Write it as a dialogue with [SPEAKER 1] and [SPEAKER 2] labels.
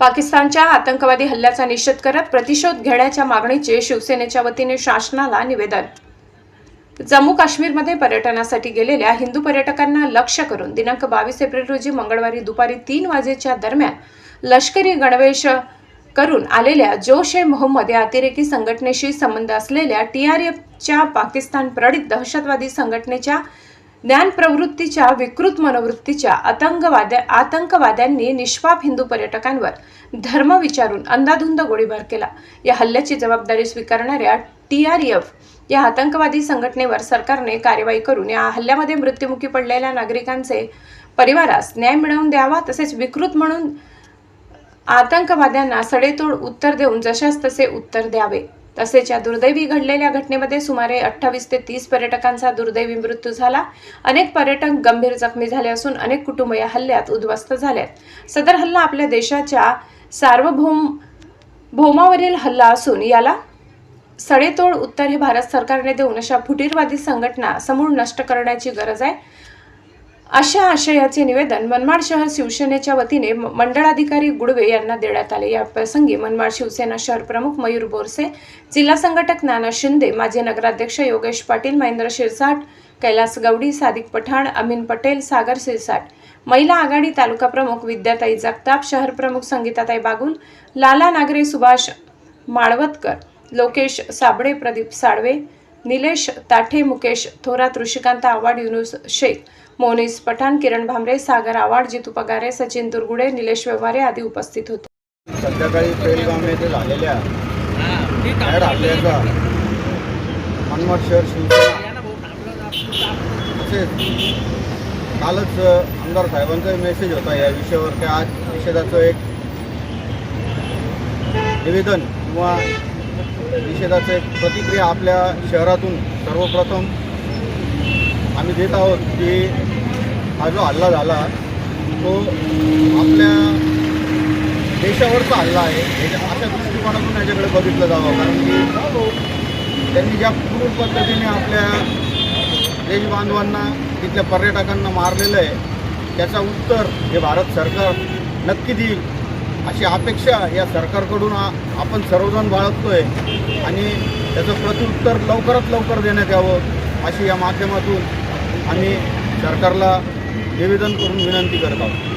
[SPEAKER 1] पाकिस्तानच्या आतंकवादी हल्ल्याचा निषेध करत प्रतिशोध घेण्याच्या मागणीचे शिवसेनेच्या वतीने शासनाला निवेदन. जम्मू काश्मीरमध्ये पर्यटनासाठी गेलेल्या हिंदू पर्यटकांना लक्ष्य करून दिनांक बावीस एप्रिल रोजी मंगळवारी दुपारी तीन वाजेच्या दरम्यान लष्करी गणवेश करून आलेल्या जोश ए मोहम्मद या अतिरेकी संघटनेशी संबंध असलेल्या टी आर एफच्या पाकिस्तान प्रणित दहशतवादी संघटनेच्या ज्ञान प्रवृत्तीच्या विकृत मनोवृत्तीच्या आतंकवाद्या आतंकवाद्यांनी निष्पाप हिंदू पर्यटकांवर धर्म विचारून अंधाधुंद गोळीबार केला. या हल्ल्याची जबाबदारी स्वीकारणाऱ्या टी आर एफ या आतंकवादी संघटनेवर सरकारने कारवाई करून या हल्ल्यामध्ये मृत्युमुखी पडलेल्या नागरिकांचे परिवारास न्याय मिळवून द्यावा तसेच विकृत म्हणून आतंकवाद्यांना सडेतोड उत्तर देऊन जशास तसे उत्तर द्यावे. तसेच या दुर्दैवी घडलेल्या घटनेमध्ये सुमारे अठ्ठावीस ते तीस पर्यटकांचा दुर्दैवी मृत्यू झाला. अनेक पर्यटक गंभीर जखमी झाले असून अनेक कुटुंब या हल्ल्यात उद्ध्वस्त झालेत. सदर हल्ला आपल्या देशाच्या सार्वभौम भौमावरील हल्ला असून याला सडेतोड उत्तर हे भारत सरकारने देऊन अशा फुटीरवादी संघटना समूळ नष्ट करण्याची गरज आहे. अशा आशयाचे निवेदन मनमाड शहर शिवसेनेच्या वतीने म- मंडळाधिकारी गुडवे यांना देण्यात आले. या प्रसंगी मनमाड शिवसेना शहर प्रमुख मयूर बोरसे जिल्हा संघटक नाना शिंदे माजी नगराध्यक्ष योगेश पाटील महेंद्र शिरसाट कैलास गवडी सादिक पठाण अमीन पटेल सागर शिरसाट महिला आघाडी तालुका प्रमुख विद्याताई जगताप शहर प्रमुख संगीताताई बागुल लाला नागरे सुभाष माळवतकर लोकेश साबळे प्रदीप साळवे निलेश ताठे मुकेश थोरात ऋषिकांत आव्हाड युनुस शेख मोनिस पठाण किरण भामरे सागर आव्हाड जितू पगारे सचिन तुरगुडे निलेश व्यवहारे आदी उपस्थित होते.
[SPEAKER 2] संध्याकाळी पेलगाम येथे झालेल्या बाहेर शहर शिवसेना कालच आमदार साहेबांचा मेसेज होता या विषयावर की आज निषेधाचं एक निवेदन किंवा निषेधाचं एक प्रतिक्रिया आपल्या शहरातून सर्वप्रथम आम्ही देत आहोत की हा जो हल्ला झाला तो आपल्या देशावरचा हल्ला आहे. अशा दृष्टिकोनातून याच्याकडे बघितलं जावं कारण की त्यांनी ज्या क्रूर पद्धतीने आपल्या देशबांधवांना तिथल्या पर्यटकांना मारलेलं आहे त्याचा उत्तर हे भारत सरकार नक्की देईल अशी अपेक्षा या सरकारकडून आपण सर्वजण बाळगतो आहे आणि त्याचं प्रत्युत्तर लवकरात लवकर देण्यात यावं अशी या माध्यमातून आम्ही सरकारला निवेदन करून विनंती करत आहोत.